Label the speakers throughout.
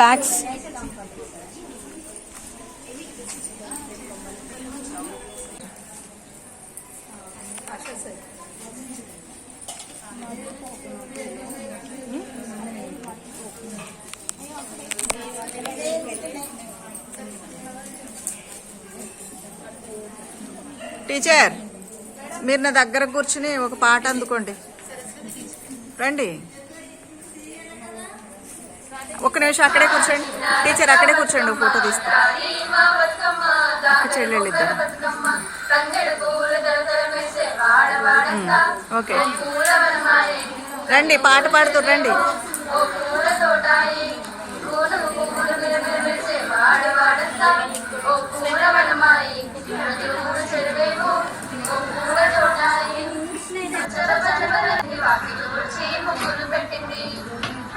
Speaker 1: Bags teacher మీరు నా దగ్గర కూర్చుని ఒక పాట అందుకోండి. రండి. ఒక్క నిమిషం అక్కడే కూర్చోండి. టీచర్ అక్కడే కూర్చోండి ఫోటో తీస్తా అక్క చెల్లెళ్ళు ఇద్దరు. ఓకే. రండి పాట పాడుతూ రండి.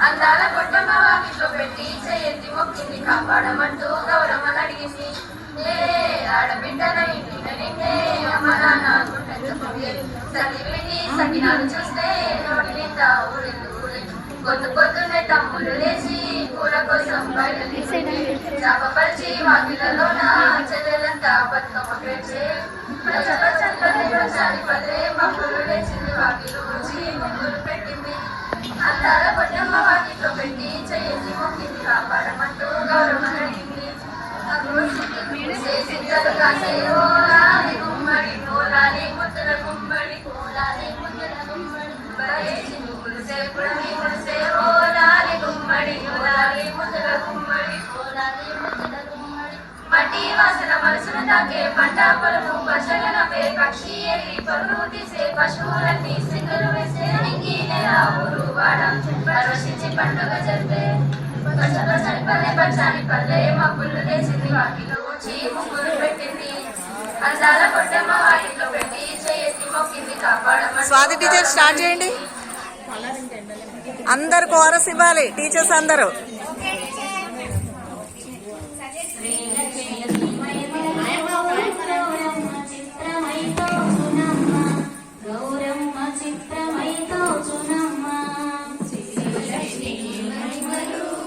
Speaker 2: అందాల గొడ్డమ్మ వాకిట్లో పెట్టి చెయ్యెత్తి మొక్కింది కాపాడమంటూ గౌరమ్మ అడిగింది ఏ ఆడబిడ్డన ఇంటిన నిన్నే అమ్మ నాన్న చదివిని సకినాలు చూస్తే నోటి నిండా ఊరిల్లు పొద్దు పొద్దున్నే తమ్ముడు లేచి కూర కోసం బయలుదేరి చాపపరిచి వాకిలలోన చెల్లెలంతా బతుకమ్మ పెంచే ప్రజల చల్లని పల్లె పదే పల్లె లేచింది వాకిలు ఊడ్చి అందాల పొట్టమ్మ వాకిట్లో పెట్టి చెయ్యి మొక్కింది కాపాడమంటూ గౌరవం సిద్ధలు కాసే ఓలాలి గుమ్మడి ముద్దల గుమ్మడి ముద్దల గుమ్మడి ఓలాలి గుమ్మడి ఓలాలి ముద్దల గుమ్మడి ఓలాలి ముద్దల గుమ్మడి మట్టి వాసన మనసును తాకే పంట పొలము పక్షి ఎగిరి తీసే పశువులన్నీ సింగలు వేసే నింగి నెల వాడ పరవశించి పండుగ జరిపే. పచ్చ పచ్చని పల్లె పచ్చని పల్లె మబ్బులు లేచింది వాకిలో. వచ్చి ముగ్గురు పెట్టింది. అందాల కొట్టమ్మ వాకిట్లో పెట్టి చేయెత్తి మొక్కింది కాపాడమ్మ
Speaker 1: స్వాతి టీచర్ స్టార్ట్ చేయండి. అందరు కోరస్ ఇవ్వాలి టీచర్స్ అందరూ.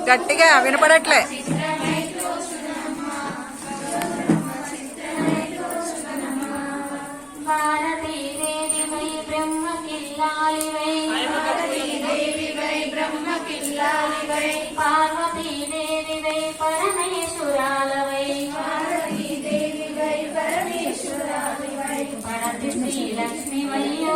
Speaker 1: గట్టిగా వినపడట్లే.
Speaker 3: శ్రీలక్ష్మి వయ్యో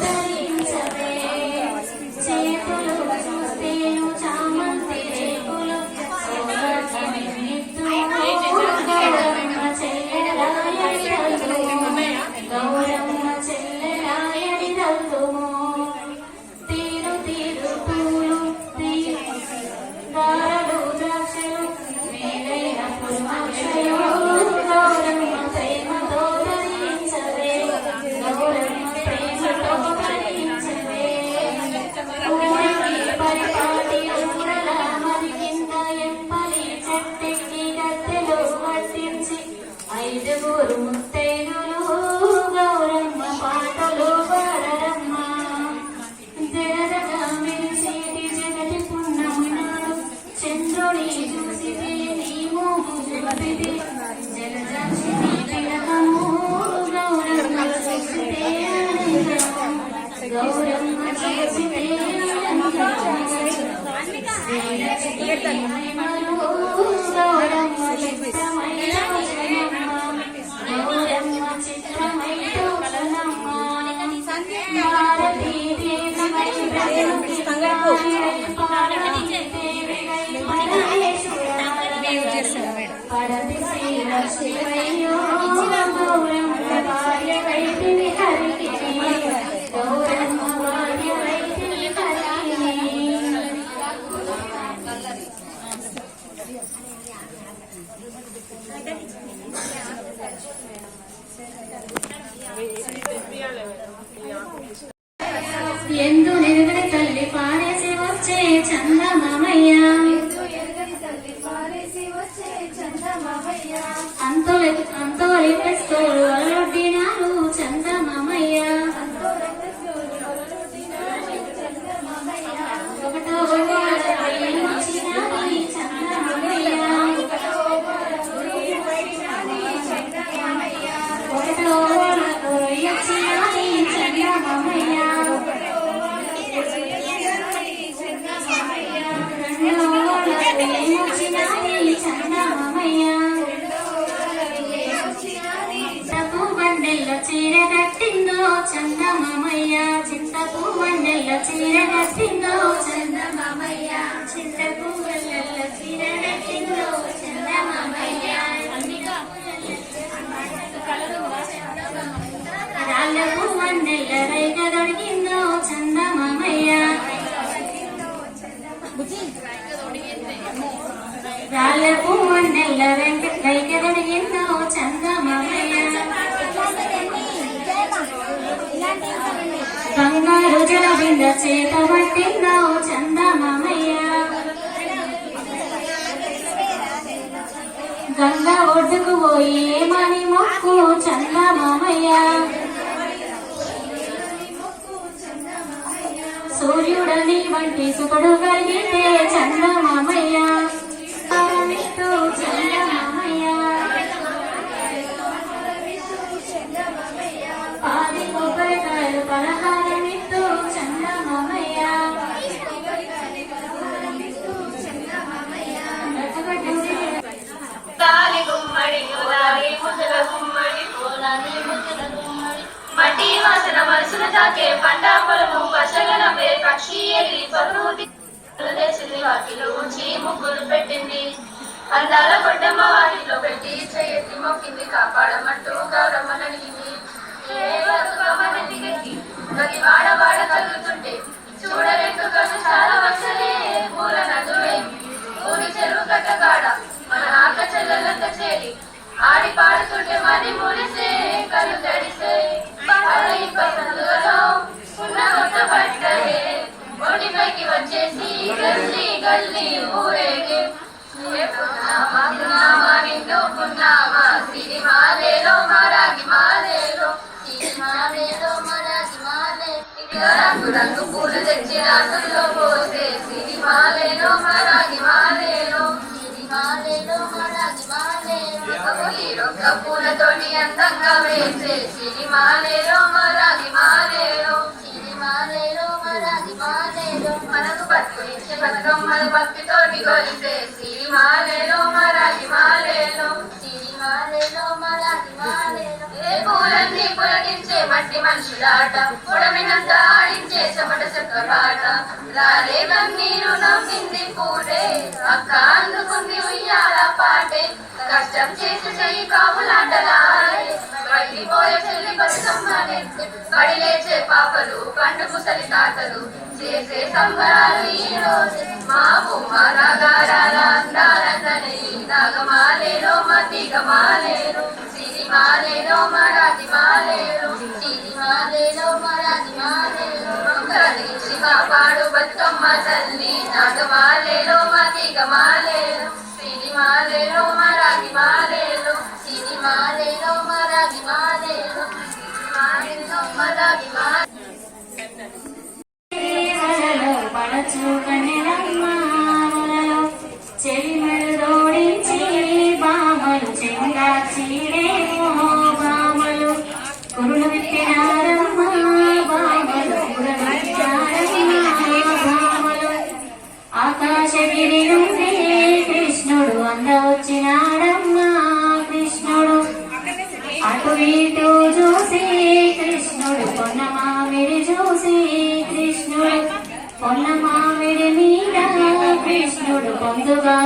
Speaker 3: ఆనందము గౌరమ్మ జల చేత పట్టిందో చందమామయ్య. గంగ ఒడ్డుకు పోయి ఏమని మొక్కు చందమామయ్య. సూర్యుడని వంటి సుఖడు కలిగితే
Speaker 2: చందమ వాసన మనసును పక్షి ఎగిరి పరువు వాటిలో ఉంచి ముగ్గులు పెట్టింది. అందాల కొట్టమ్మ వాటిలో పెట్టి చేయెత్తి మొక్కింది. కాపాడమంటూ గౌరమ్మనడిగింది. ఏ బతుకమ్మని గట్టి కలుగుతుంటే చూడలేక చాలా వచ్చలే పూల నదులే. ఊరి చెరువు కట్టగాడ మన ఆక చెల్లెలంత చేరి ఆడి పాడుతుంటే మరి మురిసే కళ్ళు తడిసే పడై ఉన్న కొత్త పట్టలే ఒడిపైకి వచ్చేసి గల్లీ గల్లీ ఊరేగే. పున్నామా పున్నామా నిండు పున్నామా మాలేలో మారాగి మాలేలో మాలే. రంగు రంగు పూలు తెచ్చి రాసుల్లో పోసే మాలేలో పూలతోటి అందంగా వేసే సిరి మాలేలో మారాగి మాలేలో సిరి మాలేలో మారాగి మాలేలో మనకు బతుకునిచ్చే బతుకమ్మల భక్తితోటి కొలిసే సిరి మాలేలో మారాగి మాలేలో సిరి మాలేలో మారాగి ఏ పూలన్నీ పులకించే మట్టి మనుషులాట పొడమినంత ఆడించే చెమట చెక్క పాట కన్నీరు నవ్వింది పూటే అక్క అందుకుంది ఉయ్యాల పాటే కష్టం చేసి చెయ్యి కాపులాటలాడే బయటిపోయే చెల్లి బతుకమ్మనే లేచే పాపలు పండు ముసలి తాతలు చేసే సంబరాలు ఈ రోజు. మా బొమ్మ రాగారాల అందాలందనే నాగమాలేలో మతిగమాలేలో సిరి మాలేలో మరాఠి మాలేలో సిరి మాలేలో మరాఠి మాలేలో కలిసి కాపాడు బతుకమ్మ తల్లి నాగమాలేలో మతిగమాలేలో సిరి మాలేలో మరాఠి మాలేలో సిరి మాలేలో మరాఠి మాలేలో సిరి మాలేలో మరాఠి మాలేలో
Speaker 3: వలలో పడచు కన్నెలమ్మాలలో చెలిమలు రోడించి బామలు చెంగాచిడేమో బామలు కురులు బామలు బామలు ఆకాశగిరి నుండి కృష్ణుడు అంద వచ్చినాడమ్మా కృష్ణుడు. అటు ఇటు చూసి కృష్ణుడు పొన్న మామిడి చూసి కృష్ణుడు. పొన్న మామిడి మీద కృష్ణుడు పొందుగా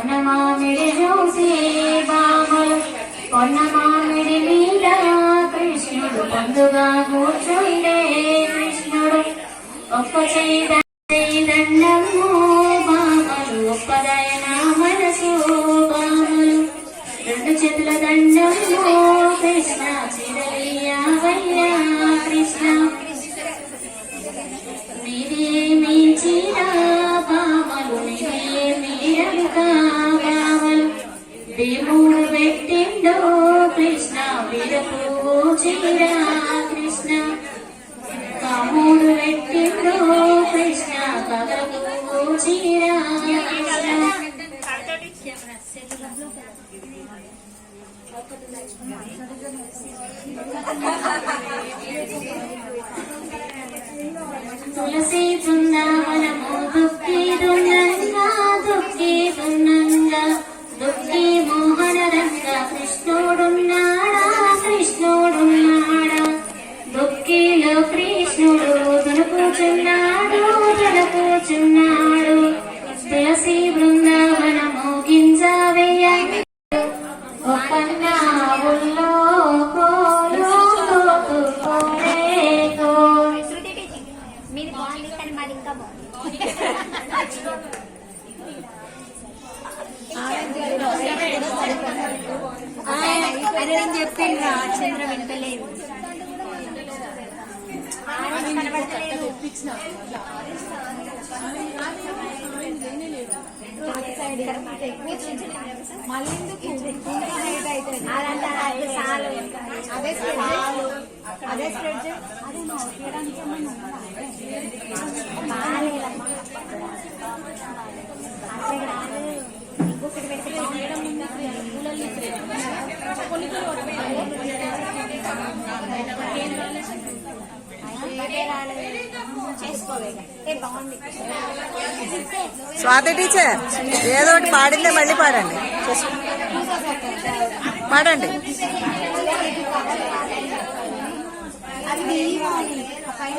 Speaker 3: కొన్న మామిడి చూసి బామలు కొన్న మామిడి మీద కృష్ణుడు పొందుగా కూర్చుండే కృష్ణుడు. ఒక్క చేయి బామలు ఒక్కదైన మనసు బామలు. రెండు చేతుల దండము కృష్ణ చీరా కృష్ణ కాముడు పెట్టిండో కృష్ణ కగపు చీరా కృష్ణ తులసి బృందావనము దుఃఖి దునుకుచున్నాడు దునుకుచున్నాడు
Speaker 4: కనబడతలేదు అదంతా అది అదే చాలు అదే ఇంకొకటి పెడితే
Speaker 1: స్వాతి టీచర్ ఏదో ఒకటి పాడిందే మళ్ళీ పాడండి. చేసుకో. పాడండి
Speaker 4: అది పైన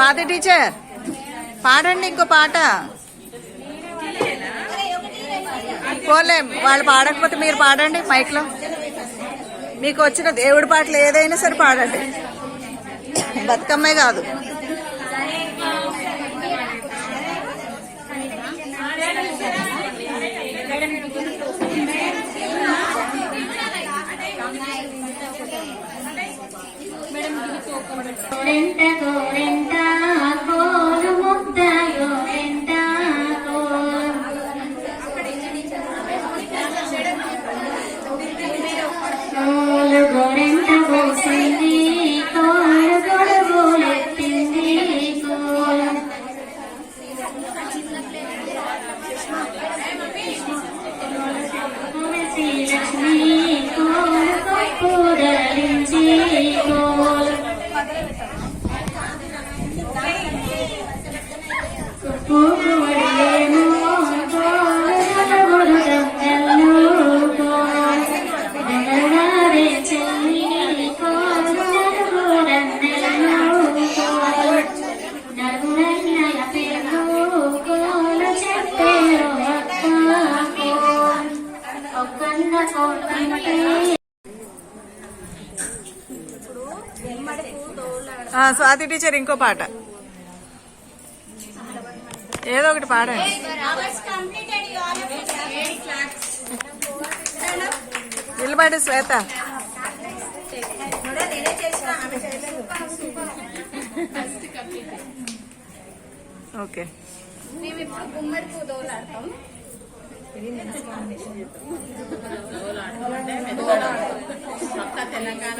Speaker 1: స్వాతి టీచర్. పాడండి ఇంకో పాట. పోలే వాళ్ళు పాడకపోతే మీరు పాడండి మైక్లో. మీకు వచ్చిన దేవుడి పాటలు ఏదైనా సరే పాడండి. బతుకమ్మే కాదు. స్వాతి టీచర్ ఇంకో పాట. ఏదో ఒకటి పాడండి. నిలబడి శ్వేత. ఓకే.
Speaker 4: మేము ఇప్పుడు గుమ్మడి తెలంగాణ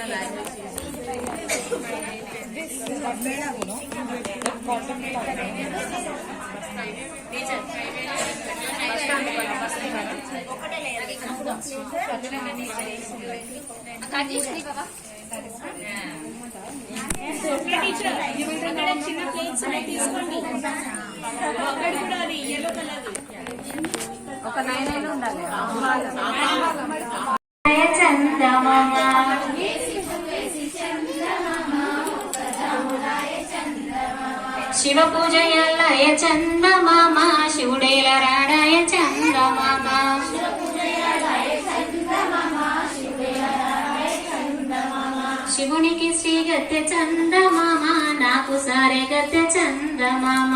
Speaker 4: టీచర్ చిన్న ప్లేట్స్ తీసుకోండి అక్కడ కూడా అది ఎల్లో కలర్ పూ దోలాడతాం
Speaker 3: చందమామ శివ పూజయల్లయ చందమామ శివుడేల రాడాయ చందమామ శివునికి శ్రీ గత్తె చందమామ నాకు సారే గత్తె చందమామ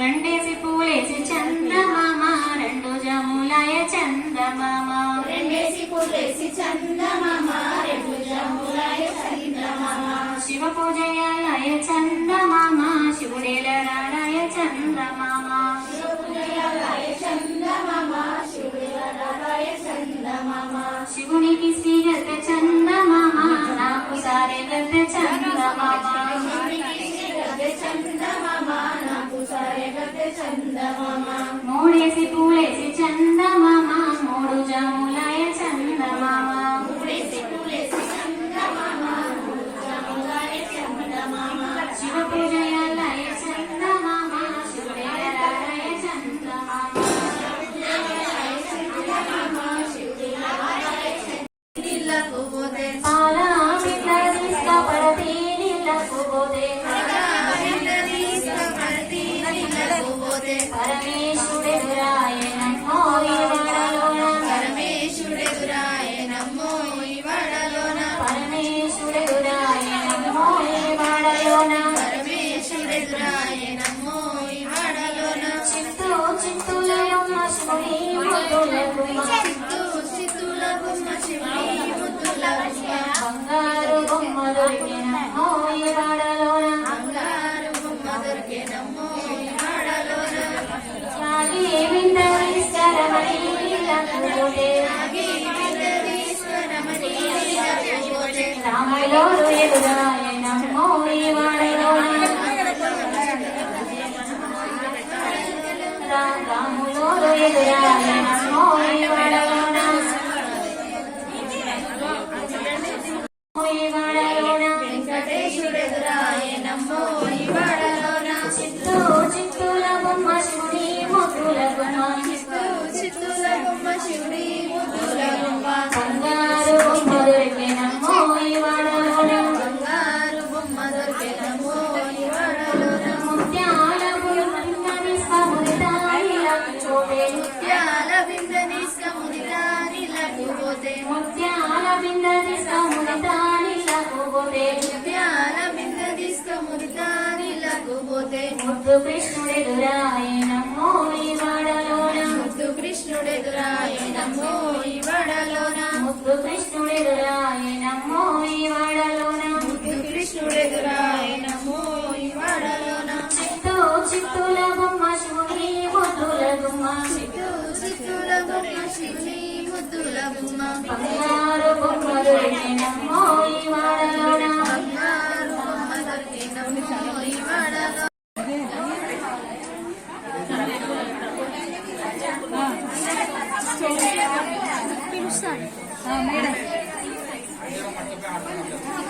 Speaker 3: రెండేసి పూలేసి చందమామ రెండు జములాయ చందమామ. శివ పూజయాలయ చందమామ శివుడేల రాడాయ చందమామ. శివునికి శ్రీ గత చందమామ. నాకు సారే గత చందమామ. పూలేసి చందమామ మూడు జములాయ చందమామ శివ పూజ బంగారు బొమ్మ దొరికినమ్మో ఈ వడలోన రాగి విందరీశ్వరమణి నీళ్ళకు పోతే రాములోరు ఎదురాయనమ్మో ఈ వడలోన రాములోరు ఎదురాయనమ్మో ఈ వడలోన? ఈ కృష్ణుడెదురాయనమ్మో ఈ వడలోన. ముద్దు కృష్ణుడెదురాయనమ్మో ఈ వడలోన. ముద్దు కృష్ణుడెదురాయనమ్మో ఈ వడలోన. చిత్తూ చిత్తుల బొమ్మ శివుని ముద్దుల బొమ్మ. చిత్తూ చిత్తుల బొమ్మ శివుని ముద్దుల బొమ్మ. బంగారు బొమ్మ దొరికినమ్మో ఈ వడలోన.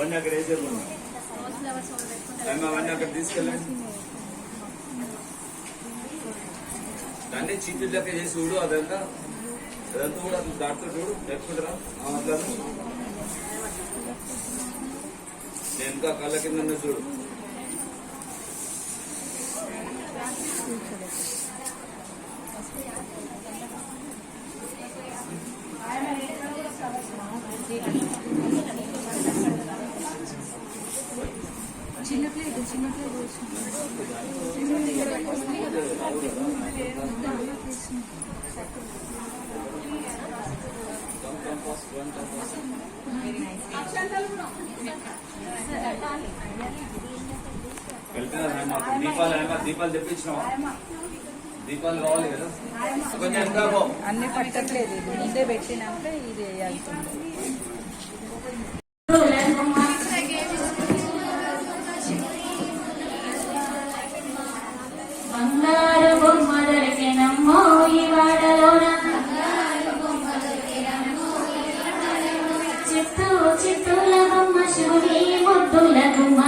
Speaker 5: అవన్నీ అక్కడ వేసేది అవన్నీ అక్కడ తీసుకెళ్ళండి. దాన్ని చీటీ లెక్క చేసి చూడు అదంతా. అదంతా కూడా అసలు దాంట్లో చూడు నేర్చుకుంటారా నేను ఇంకా కళ్ళ కింద చూడు. దీపాలు దీపాలు తెప్పించినావా? దీపాలు కావాలి కదా. కొంచెం.
Speaker 1: అన్ని పట్టట్లేదు. ఇది ముందే పెట్టినాక ఇది
Speaker 3: బంగారు బొమ్మ దొరికినమ్మో ఈ వాడలోన చిత్తూ చిత్తూల బొమ్మ శివుని ముద్దుల గుమ్మ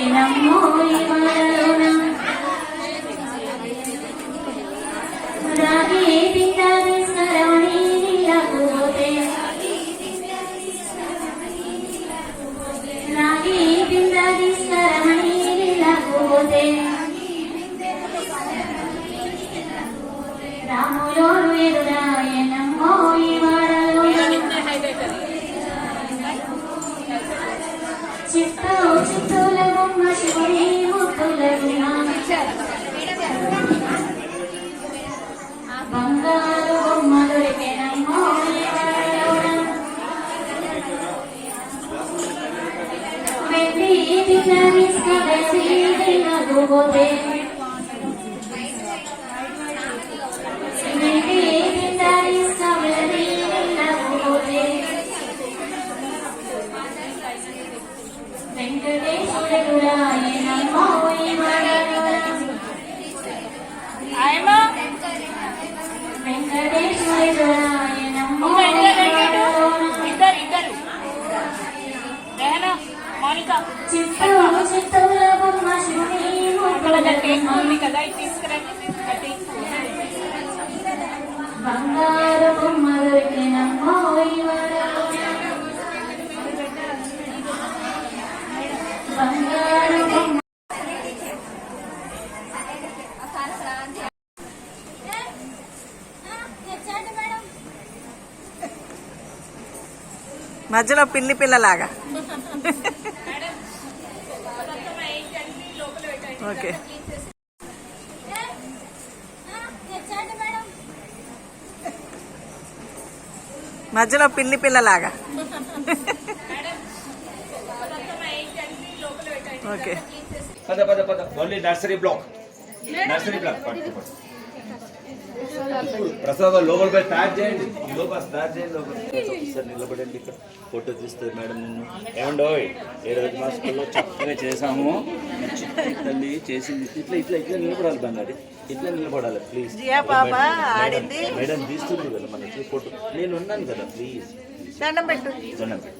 Speaker 3: బొమ్మ తినకపోతే వెండి తిన్నది వెండి తినకపోతే వెంకటేశ్వరుడాయనమ్మో ఈ వాడలోన వెంకటేశ్వరుడాయనమ్మో ఈ వాడలోన చిత్తూ చిత్తూల బొమ్మ శివుని ముద్దుల బంగారు బొమ్మ దొరికినమ్మో ఈ వాడలోన. బంగారు బొమ్మ
Speaker 1: మధ్యలో పిల్లి పిల్లలాగా. ఓకే. మధ్యలో పిల్లి పిల్లలాగా. ఓకే.
Speaker 5: పద పద పద. Only nursery block nursery block పట్టు పట్టు ప్రసాద్ లోపల పోయి స్టార్ట్ చేయండి. లోపల స్టార్ట్ చేయండి లోపల. ఒకసారి నిలబడండి ఇక్కడ. ఫోటో తీస్తుంది మేడం నిన్ను. ఏమండో ఏ రోజు మా స్కూల్లో చక్కగా చేసాము తల్లి చేసింది. ఇట్లా ఇట్లా ఇట్లా నిలబడాలి బంగారి. ఇట్లా నిలబడాలి ప్లీజ్
Speaker 1: జియా పాప ఆడింది.
Speaker 5: మేడం తీస్తుంది కదా మనకి ఫోటో. నేను ఉన్నాను కదా ప్లీజ్
Speaker 1: దండం పెట్టు.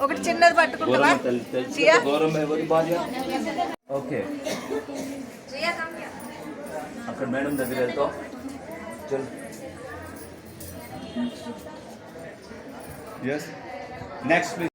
Speaker 1: ఒకటి చిన్నది పట్టుకుంటావా?
Speaker 5: ఓకే. అక్కడ మేడం దగ్గర వెళ్తాం. చల్ ఎస్ నెక్స్ట్ ప్లీజ్